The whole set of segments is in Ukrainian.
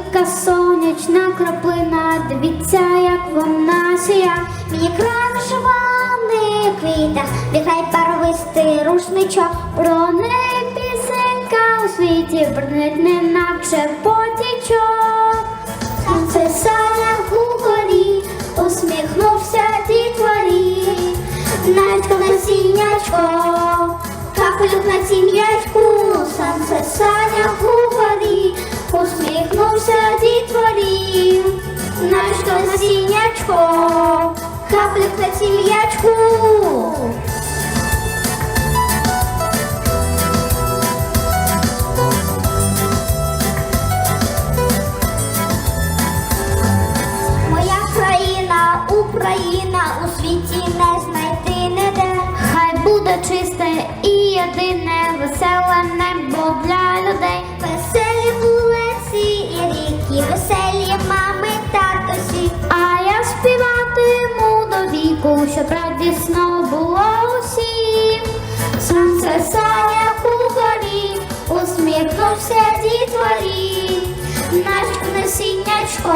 квітка сонячна краплина, дивіться, як вона сія. Мені крашуваний квіта, віхай паровистий рушничок, про неї пісенька у світі, брнить неначе потічок. Сонце санях у горі, усміхнувся дітворі, навіть коли сінячко, капелюк на сім'ячку, сонце санях у капелюх на сім'ячку. Моя країна, Україна, у світі щоб радісно було усім. Сонце сяє у горі, усміхнувся дітворі, наш насіннячко,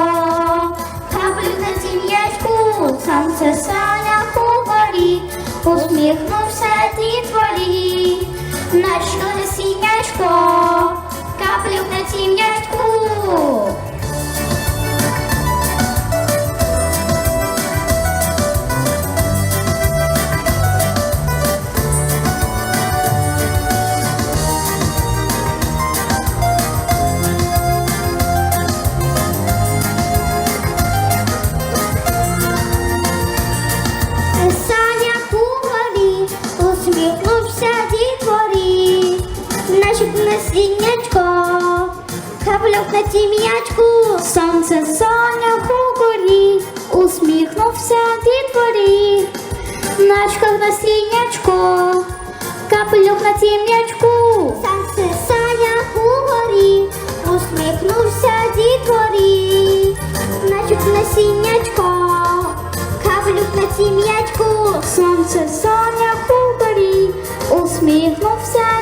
каплю на тім'ячку, сонце сяє у горі, усміхнувся дітворі, наш насіннячко, на тім'ячку, сонце соня у горі, усміхнувся дітворі, начка в насіннячко, каплюк на тім'ячку, сонце саня у горі, усміхнувся дітворі, наче насіннячко. Каплюк на сім'ячку, сонце соня у горі, усміхнувся